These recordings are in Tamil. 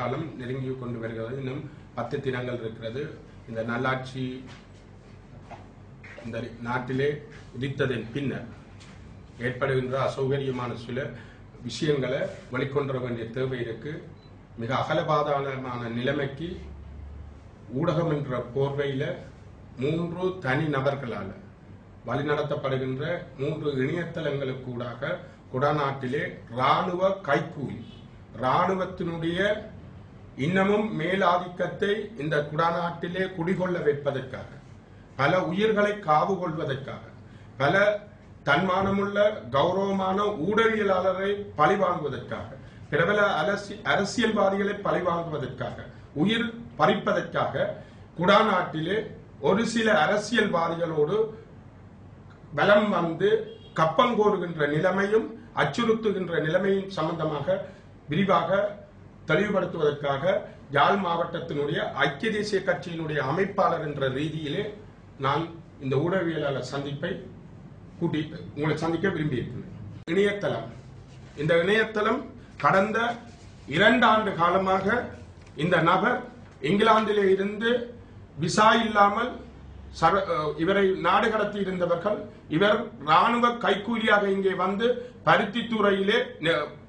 காலம் நெருங்கி கொண்டு வருகிறது. இன்னும் பத்து தினங்கள் இருக்கிறது. இந்த நல்லாட்சி இந்த நாட்டிலே உதித்ததன் பின்னர் ஏற்படுகின்ற அசௌகரியமான சில விஷயங்களை வெளிக்கொண்டு வர வேண்டிய தேவை இருக்கு. மிக அகலபாதாளமான நிலைமைக்கு ஊடகம் என்ற போர்வையில் மூன்று தனி நபர்களால் வழிநடத்தப்படுகின்ற மூன்று இணையதளங்களுக்கூடாக குடநாட்டிலே ராணுவ கைக்கூலி இராணுவத்தினுடைய இன்னமும் மேலாதிக்கத்தை இந்த குடநாட்டிலே குடிகொள்ள வைப்பதற்காக பல உயிர்களை காவு கொள்வதற்காக பல தன்மானமுள்ள கௌரவமான ஊடகவியலாளரை பழிவாங்குவதற்காக பிரபல அரசி அரசியல்வாதிகளை பழிவாங்குவதற்காக உயிர் பறிப்பதற்காக குடாநாட்டிலே ஒரு சில அரசியல்வாதிகளோடு பலம் வந்து கப்பம் கோருகின்ற நிலைமையும் அச்சுறுத்துகின்ற நிலைமையும் சம்பந்தமாக விரிவாக தெளிவுபடுத்துவதற்காக யாழ் மாவட்டத்தினுடைய ஐக்கிய தேசிய கட்சியினுடைய அமைப்பாளர் என்ற ரீதியிலே நான் இந்த ஊடகவியலாளர் சந்திப்பை கூட்டி உங்களை சந்திக்க விரும்பியிருக்கிறேன். இணையதளம். இந்த இணையதளம் கடந்த இரண்டு ஆண்டு காலமாக இந்த நபர் இங்கிலாந்திலே இருந்து விசா இல்லாமல் சர- இவரை நாடு கடத்தி இருந்தவர்கள் இவர் ராணுவ கைக்கூலியாக இங்கே வந்து பருத்தித்துறையிலே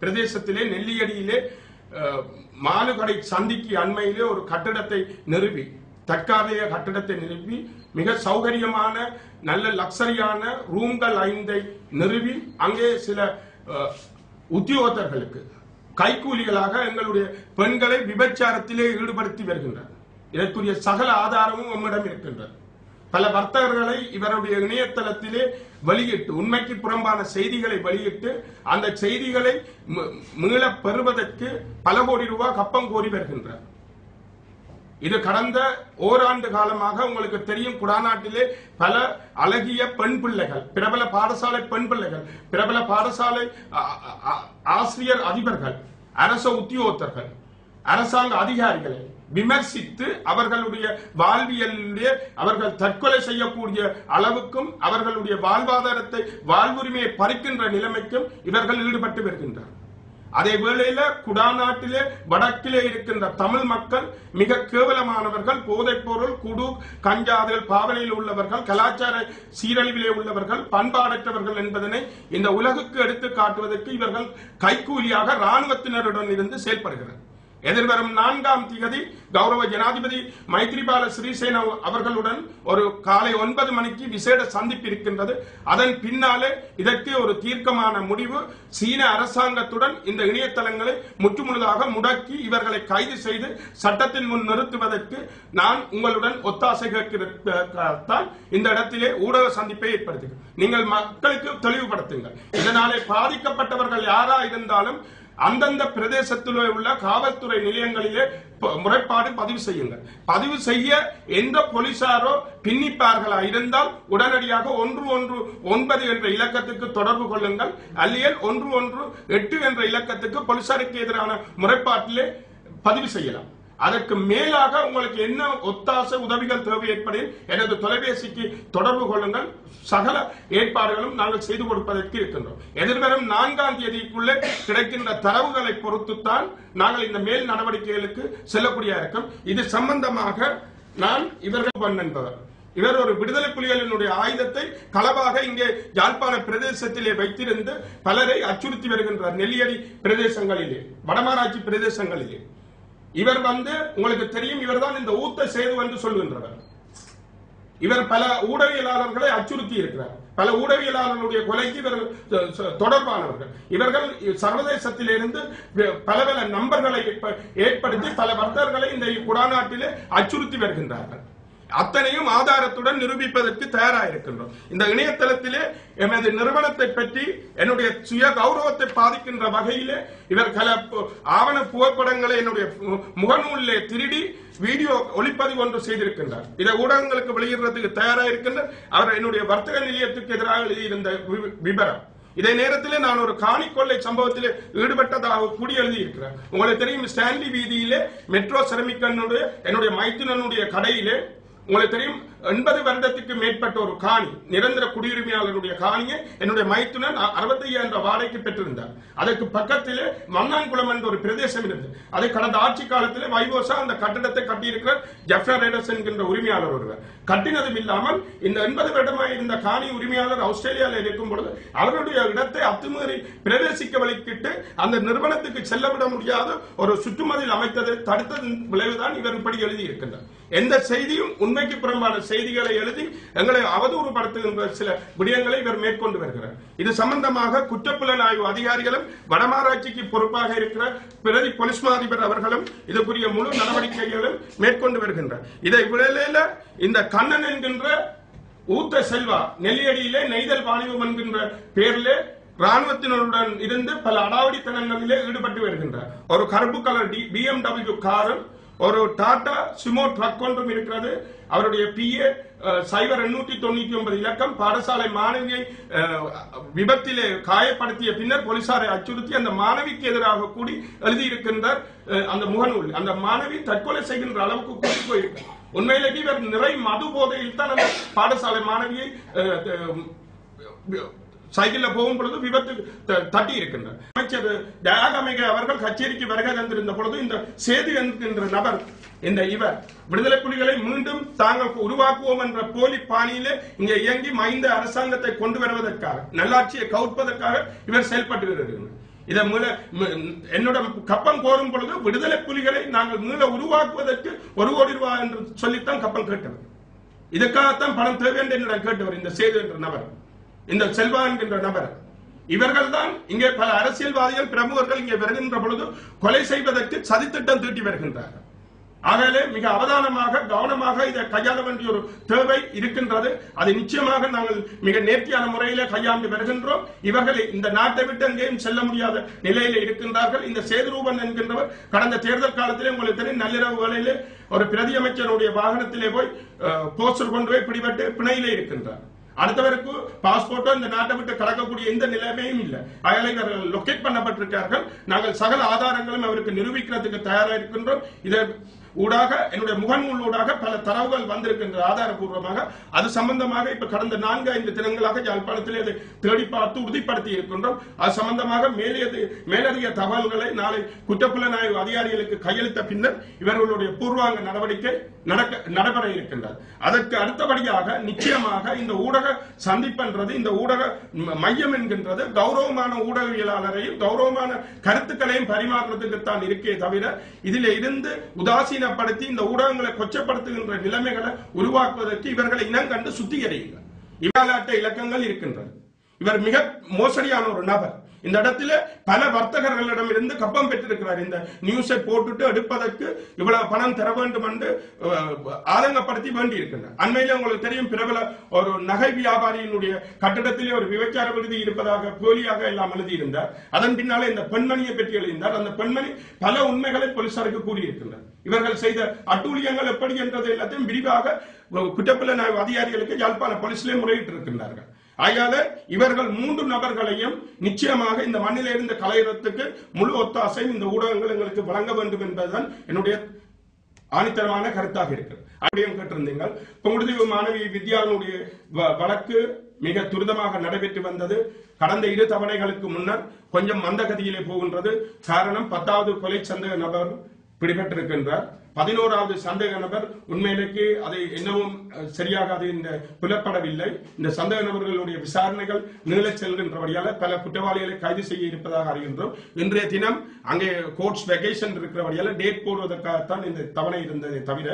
பிரதேசத்திலே நெல்லியடியிலே மாலுகடை சந்திக்கு அண்மையிலே ஒரு கட்டிடத்தை நிறுவி தற்காலிக கட்டிடத்தை நிறுவி மிக சௌகரியமான நல்ல லக்ஸரியான ரூம்கள் ஐந்தை நிறுவி அங்கே சில உத்தியோகத்தர்களுக்கு கைக்கூலிகளாக எங்களுடைய பெண்களை விபச்சாரத்திலே ஈடுபடுத்தி வருகின்றனர். இதற்குரிய சகல ஆதாரமும் நம்மிடம் இருக்கின்றது. பல வர்த்தகர்களை இவருடைய இணையதளத்திலே வெளியிட்டு உண்மைக்கு புறம்பான செய்திகளை வெளியிட்டு அந்த செய்திகளை மீள பெறுவதற்கு பல கோடி ரூபாய் கப்பம் கோரி வருகின்றார். இது கடந்த ஓராண்டு காலமாக உங்களுக்கு தெரியும் குடாநாட்டிலே பல அழகிய பெண் பிள்ளைகள் பிரபல பாடசாலை பெண் பிள்ளைகள் பிரபல பாடசாலை ஆசிரியர் அதிபர்கள் அரச உத்தியோகத்தர்கள் அரசாங்க அதிகாரிகளை விமர்சித்து அவர்களுடைய வாழ்வியலிலே அவர்கள் தற்கொலை செய்யக்கூடிய அளவுக்கும் அவர்களுடைய வாழ்வாதாரத்தை வாழ்வுரிமையை பறிக்கின்ற நிலைமைக்கும் இவர்கள் ஈடுபட்டு வருகின்றனர். அதே வேளையில குடாநாட்டிலே வடக்கிலே இருக்கின்ற தமிழ் மக்கள் மிக கேவலமானவர்கள் போதைப் பொருள் குடு கஞ்சாதல் பாவனையில் உள்ளவர்கள் கலாச்சார சீரழிவிலே உள்ளவர்கள் பண்பாடற்றவர்கள் என்பதனை இந்த உலகுக்கு எடுத்து காட்டுவதற்கு இவர்கள் கைக்கூலியாக ராணுவத்தினருடன் இருந்து செயல்படுகிறார். எதிர்வரும் நான்காம் திகதி கௌரவ ஜனாதிபதி மைத்ரிபால சிறிசேன அவர்களுடன் ஒரு காலை ஒன்பது மணிக்கு விசேட சந்திப்பு இருக்கின்றது. அதன் பின்னாலே இதற்கு ஒரு தீர்க்கமான முடிவு. சீன அரசாங்கத்துடன் இந்த இணையதளங்களை முற்றுமுழுதாக முடக்கி இவர்களை கைது செய்து சட்டத்தின் முன் நிறுத்துவதற்கு நான் உங்களுடன் ஒத்தாசை கேட்கிறதான் இந்த இடத்திலே ஊடக சந்திப்பை ஏற்படுத்துகிறேன். நீங்கள் மக்களுக்கு தெளிவுபடுத்துங்கள். இதனாலே பாதிக்கப்பட்டவர்கள் யாரா இருந்தாலும் அந்தந்த பிரதேசத்தில் உள்ள காவல்துறை நிலையங்களிலே முறைப்பாடு பதிவு செய்யுங்கள். பதிவு செய்ய எந்த போலீசாரோ பின்னிப்பார்களா இருந்தால் உடனடியாக ஒன்று ஒன்று ஒன்பது என்ற இலக்கத்துக்கு தொடர்பு கொள்ளுங்கள். அல்லியல் ஒன்று ஒன்று எட்டு என்ற இலக்கத்துக்கு போலீசாருக்கு எதிரான முறைப்பாட்டிலே பதிவு செய்யலாம். அதற்கு மேலாக உங்களுக்கு என்ன ஒத்தாசை உதவிகள் தேவை ஏற்படில் எனது தொலைபேசிக்கு தொடர்பு கொள்ளுங்கள். சகல ஏற்பாடுகளும் நாங்கள் செய்து கொடுப்பதற்கு இருக்கின்றோம். எதிர்வரும் நான்காம் தேதிக்குள்ளே கிடைக்கின்ற தரவுகளை பொறுத்துத்தான் நாங்கள் இந்த மேல் நடவடிக்கைகளுக்கு செல்லக்கூடிய இருக்கும். இது சம்பந்தமாக நான் இவர்கள் பொன் இவர் ஒரு விடுதலை புலிகளினுடைய ஆயுதத்தை களவாக இங்கே யாழ்ப்பாண பிரதேசத்திலே வைத்திருந்து பலரை அச்சுறுத்தி வருகின்றார். நெல்லியடி பிரதேசங்களிலே வடமாராட்சி பிரதேசங்களிலே. இவர் வந்து உங்களுக்கு தெரியும் இவர்தான் இந்த ஊத்த சேது என்று சொல்லுகின்றவர் இவர் பல ஊடகவியலாளர்களை அச்சுறுத்தி இருக்கிறார். பல ஊடகவியலாளர்களுடைய கொலைக்கு இவர் தொடர்பானவர்கள். இவர்கள் சர்வதேசத்திலிருந்து பல பல நம்பர்களை ஏற்ப- ஏற்படுத்தி பல வர்த்தகர்களை இந்த குடாநாட்டிலே அச்சுறுத்தி வருகின்றார்கள். அத்தனையும் ஆதாரத்துடன் நிரூபிப்பதற்கு தயாராக இருக்கின்றோம் இந்த இணையதளத்திலே எமது நிறுவனத்தை பற்றி என்னுடைய சுய கௌரவத்தை பாதிக்கின்ற வகையிலே இவர் பல பு- ஆவண புகைப்படங்களை என்னுடைய மு- முகநூலிலே திருடி வீடியோ ஒளிப்பதிவு ஒன்று செய்திருக்கின்றார். இதை ஊடகங்களுக்கு வெளியிடுறதுக்கு தயாராக தயாராயிருக்கின்றார் அவர் என்னுடைய வர்த்தக நிலையத்துக்கு எதிராக எழுதியிருந்த விபரம். இதே நேரத்திலே நான் ஒரு காணி கொள்ளை சம்பவத்திலே ஈடுபட்டதாக கூடி எழுதியிருக்கிறேன் உங்களுக்கு தெரியும் ஸ்டான்லி வீதியிலே மெட்ரோ செரமிக்கனுடைய என்னுடைய மைத்தினனுடைய கடையிலே உங்களுக்கு தெரியும் எண்பது வருடத்துக்கு மேற்பட்ட ஒரு காணி நிரந்தர குடியுரிமையாளருடைய காணியை என்னுடைய மைத்துனர் அறுபத்தையாயிரம் ரூபாய் வாடகைக்கு பெற்றிருந்தார். அதற்கு பக்கத்திலே மன்னான்குளம் என்ற ஒரு பிரதேசம் இருந்தது. அதை கடந்த ஆட்சி காலத்திலே வைவோசா அந்த கட்டிடத்தை கட்டியிருக்கிறார் ஜெஃப்ரா ரேடர்ஸ் என்கின்ற உரிமையாளர் ஒருவர். கட்டினதும் இல்லாமல் இந்த எண்பது வருடமாக இருந்த காணி உரிமையாளர் ஆஸ்திரேலியாவில் இருக்கும் பொழுது அவருடைய இடத்தை அத்துமீறி பிரவேசிக்க வழிக்கிட்டு அந்த நிறுவனத்துக்கு செல்லவிட முடியாத ஒரு சுற்றுமதில் அமைத்ததை தடுத்ததன் விளைவுதான் இவர் இப்படி எழுதியிருக்கின்றார். எந்த செய்தியும் உண்மைக்கு புறம்பான செய்திகளை எழுதி எங்களை அவதூறுபடுத்துகின்ற சில விடயங்களை இவர் மேற்கொண்டு வருகிறார். இது சம்பந்தமாக குற்றப்புலன் ஆய்வு அதிகாரிகளும் வடமாராட்சிக்கு பொறுப்பாக இருக்கிற பிரதி போலீஸ் மா அவர்களும் இதுக்குரிய முழு நடவடிக்கைகளும் மேற்கொண்டு வருகின்றார் இதை விடலையில இந்த கண்ணன் என்கின்ற ஊத்த செல்வா நெல்லியடியிலே நெய்தல் வாலிபம் என்கின்ற பெயரிலே ராணுவத்தினருடன் இருந்து பல அடாவடித்தனங்களிலே ஈடுபட்டு வருகின்றார். ஒரு கருப்பு கலர் பிஎம்டபிள்யூ காரும் ஒரு டாடா சுமோ ட்ரக் ஒன்றும் இருக்கிறது. அவருடைய பிஏ சைபர் எண்ணூற்றி தொண்ணூத்தி ஒன்பது இலக்கம் பாடசாலை மாணவியை விபத்திலே காயப்படுத்திய பின்னர் போலீசாரை அச்சுறுத்தி அந்த மாணவிக்கு எதிராக கூடி எழுதியிருக்கின்றார் அஹ், அந்த முகநூல். அந்த மாணவி தற்கொலை செய்கின்ற அளவுக்கு கூட்டி போயிருக்கிறார். உண்மையிலேயே இவர் நிறை மது போதையில் தான் அந்த பாடசாலை மாணவியை அஹ், சைக்கிள்ல போகும் பொழுது விபத்து த- தட்டி இருக்கின்றார் அமைச்சர் தியாகமிக அவர்கள் கச்சேரிக்கு வருகை தந்திருந்த பொழுது இந்த சேது என்கின்ற நபர் இந்த இவர் விடுதலை புலிகளை மீண்டும் தாங்கள் உருவாக்குவோம் என்ற போலி பாணியிலே இங்கே இயங்கி மைந்த அரசாங்கத்தை கொண்டு வருவதற்காக நல்லாட்சியை கவுட்பதற்காக இவர் செயல்பட்டு வருகிறார் இதை மீள என்னோட கப்பம் கோரும் பொழுது விடுதலை புலிகளை நாங்கள் மீள உருவாக்குவதற்கு ஒரு கோடி ரூபாய் என்று சொல்லித்தான் கப்பம் கேட்டவர். இதுக்காகத்தான் பணம் தேவை என்று என்னிடம் கேட்டவர் இந்த சேது என்ற நபர். இந்த செல்வா என்கின்ற நபர். இவர்கள் தான் இங்கே பல அரசியல்வாதிகள் பிரமுகர்கள் இங்கே வருகின்ற பொழுது கொலை செய்வதற்கு சதித்திட்டம் தீட்டி வருகின்றார்கள் ஆகவே மிக அவதானமாக கவனமாக இதை கையாள வேண்டிய ஒரு தேவை இருக்கின்றது. அது நிச்சயமாக நாங்கள் மிக நேர்த்தியான முறையில கையாண்டு வருகின்றோம். இவர்களை இந்த நாட்டை விட்டு எங்கேயும் செல்ல முடியாத நிலையில இருக்கின்றார்கள். இந்த சேதுரூபன் என்கின்றவர் கடந்த தேர்தல் காலத்திலே உங்களுக்கு தெரியும் நள்ளிரவு வேளையிலே ஒரு பிரதியமைச்சருடைய வாகனத்திலே போய் போஸ்டர் கொண்டு போய் பிடிபட்டு பிணையிலே இருக்கின்றார். அடுத்தவருக்கு பாஸ்போர்ட்டோ இந்த நாட்டை விட்டு கடக்கக்கூடிய எந்த நிலைமையும் இல்லை. அயலை இவர்கள் லொக்கேட் பண்ணப்பட்டிருக்கார்கள் நாங்கள் சகல ஆதாரங்களும் அவருக்கு நிரூபிக்கிறதுக்கு தயாராக இருக்கின்றோம். இதை ஊடாக என்னுடைய முகநூல் ஊடாக பல தரவுகள் வந்திருக்கின்ற ஆதாரபூர்வமாக. அது சம்பந்தமாக இப்ப கடந்த நான்கு ஐந்து தினங்களாக யாழ்ப்பாணத்திலே அதை தேடி பார்த்து உறுதிப்படுத்தி இருக்கின்றோம். அது சம்பந்தமாக மேலது மேலதிக தகவல்களை நாளை குற்றப்புலனாய்வு அதிகாரிகளுக்கு கையளித்த பின்னர் இவர்களுடைய பூர்வாங்க நடவடிக்கை நடக்க நடைபெற இருக்கின்றது. அதற்கு அடுத்தபடியாக நிச்சயமாக இந்த ஊடக சந்திப்புன்றது இந்த ஊடக மையம் என்கின்றது கௌரவமான ஊடகவியலாளரையும் கௌரவமான கருத்துக்களையும் பரிமாறுறதுக்கு தான் இருக்கே தவிர இதில் இருந்து உதாசீனப்படுத்தி இந்த ஊடகங்களை கொச்சப்படுத்துகின்ற நிலைமைகளை உருவாக்குவதற்கு இவர்களை இனம் கண்டு சுத்திகரியுங்கள் இவாலாட்ட இலக்கங்கள் இருக்கின்றது. இவர் மிக மோசடியான ஒரு நபர். இந்த இடத்துல பல வர்த்தகர்களிடம் இருந்து கப்பம் பெற்றிருக்கிறார். இந்த நியூஸை போட்டுட்டு எடுப்பதற்கு இவ்வளவு பணம் தர வேண்டும் என்று ஆதங்கப்படுத்தி வேண்டி இருக்கின்றார் அண்மையில உங்களுக்கு தெரியும் பிரபல ஒரு நகை வியாபாரியினுடைய கட்டிடத்திலே ஒரு விபச்சார விடுதி இருப்பதாக போலியாக எல்லாம் எழுதியிருந்தார். அதன் பின்னாலே இந்த பெண்மணியை பற்றி எழுதியிருந்தார். அந்த பெண்மணி பல உண்மைகளை போலீசாருக்கு கூறியிருக்கின்றார். இவர்கள் செய்த அட்டூழியங்கள் எப்படி என்றது எல்லாத்தையும் விரிவாக குற்றப்புலனாய்வு அதிகாரிகளுக்கு யாழ்ப்பாண போலீசிலே முறையிட்டு இருக்கின்றார்கள் ஆகையால இவர்கள் மூன்று நபர்களையும் நிச்சயமாக இந்த மண்ணில் இருந்து கலையிறதுக்கு முழு ஒத்தாசை இந்த ஊடகங்கள் எங்களுக்கு வழங்க வேண்டும் என்பதுதான் என்னுடைய ஆணித்தரமான கருத்தாக இருக்கிறது. அப்படியும் கேட்டிருந்தீங்கள் பொங்குடுதீவு மாணவி வித்யாவினுடைய வ- வழக்கு மிக துரிதமாக நடைபெற்று வந்தது. கடந்த இரு தவணைகளுக்கு முன்னர் கொஞ்சம் மந்தகதியிலே போகின்றது. காரணம் பத்தாவது கொலை சந்தேக நபர் பிடிபட்டிருக்கின்றார். பதினோராவது சந்தேக நபர் உண்மையிலேக்கு அதை என்னவும் அஹ், சரியாக அது இந்த புலப்படவில்லை. இந்த சந்தேக நபர்களுடைய விசாரணைகள் நீளச் செல்கின்றபடியால பல குற்றவாளிகளை கைது செய்ய இருப்பதாக அறிகின்றோம். இன்றைய தினம் அங்கே கோர்ட்ஸ் வெகேஷன் இருக்கிறபடியால டேட் போடுவதற்காகத்தான் இந்த தவணை இருந்ததை தவிர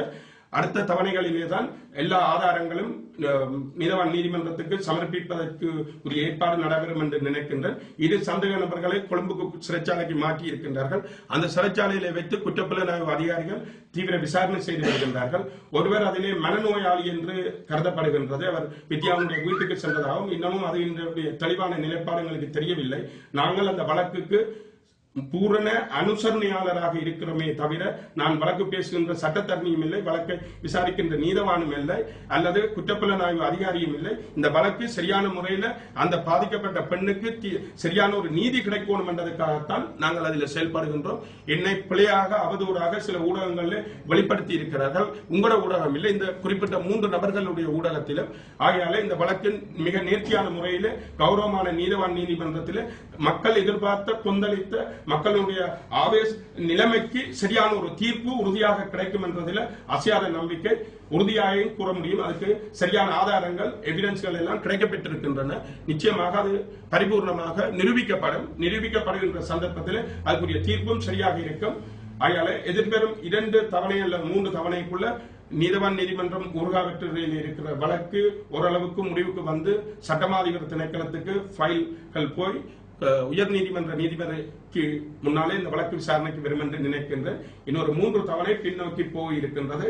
அடுத்த தவணைகளிலே தான் எல்லா ஆதாரங்களும் அஹ், நீதவான் நீதிமன்றத்துக்கு சமர்ப்பிப்பதற்கு உரிய ஏற்பாடு நடைபெறும் என்று நினைக்கின்றேன். இது சந்தேக நபர்களை கொழும்புக்கு சிறைச்சாலைக்கு மாற்றி இருக்கின்றார்கள். அந்த சிறைச்சாலையிலே வைத்து குற்றப்புலனாய்வு அதிகாரிகள் தீவிர விசாரணை செய்து வருகின்றார்கள். ஒருவர் அதிலே மனநோயாளி என்று கருதப்படுகின்றது. அவர் வித்யாவுடைய வீட்டுக்கு சென்றதாகவும் இன்னமும் அது இன்றைய தெளிவான நிலைப்பாடு எங்களுக்கு தெரியவில்லை. நாங்கள் அந்த வழக்குக்கு பூரண அனுசரணையாளராக இருக்கிறோமே தவிர நான் வழக்கு பேசுகின்ற சட்டத்தரணியும் இல்லை வழக்கை விசாரிக்கின்ற நீதவானும் இல்லை அல்லது குற்றப்புலனாய்வு அதிகாரியும் இல்லை. இந்த வழக்கு சரியான முறையில் அந்த பாதிக்கப்பட்ட பெண்ணுக்கு சரியான ஒரு நீதி கிடைக்கணும் என்றதுக்காகத்தான் நாங்கள் அதில் செயல்படுகின்றோம். என்னை பிழையாக அவதூறாக சில ஊடகங்களில் வெளிப்படுத்தி இருக்கிறார்கள். உங்களோட ஊடகம் இல்லை. இந்த குறிப்பிட்ட மூன்று நபர்களுடைய ஊடகத்திலும். ஆகையால இந்த வழக்கின் மிக நேர்த்தியான முறையில் கௌரவமான நீதவான் நீதிமன்றத்தில் மக்கள் எதிர்பார்த்த கொந்தளித்த மக்களுடைய ஆவேச நிலைமைக்கு சரியான ஒரு தீர்ப்பு உறுதியாக கிடைக்கும் என்றதில் அசையாத நம்பிக்கை உறுதியாகவும் கூற முடியும். அதுக்கு சரியான ஆதாரங்கள் எவிடன்ஸ்கள் எல்லாம் கிடைக்கப்பட்டிருக்கின்றன நிச்சயமாக அது பரிபூர்ணமாக நிரூபிக்கப்படும். நிரூபிக்கப்படுகின்ற சந்தர்ப்பத்தில் அதுக்குரிய தீர்ப்பும் சரியாக இருக்கும். ஆகையால எதிர்பெறும் இரண்டு தவணை அல்ல மூன்று தவணைக்குள்ள நீதவான் நீதிமன்றம் ஊர்காவற்றில் இருக்கிற வழக்கு ஓரளவுக்கு முடிவுக்கு வந்து சட்டமாதிபர் திணைக்களத்துக்கு ஃபைல்கள் போய் உயர் நீதிமன்ற நீதிபதிக்கு முன்னாலே இந்த வழக்கு விசாரணைக்கு வரும் என்று நினைக்கின்றேன் இன்னொரு மூன்று தவணை பின்னோக்கி போயிருக்கின்றது.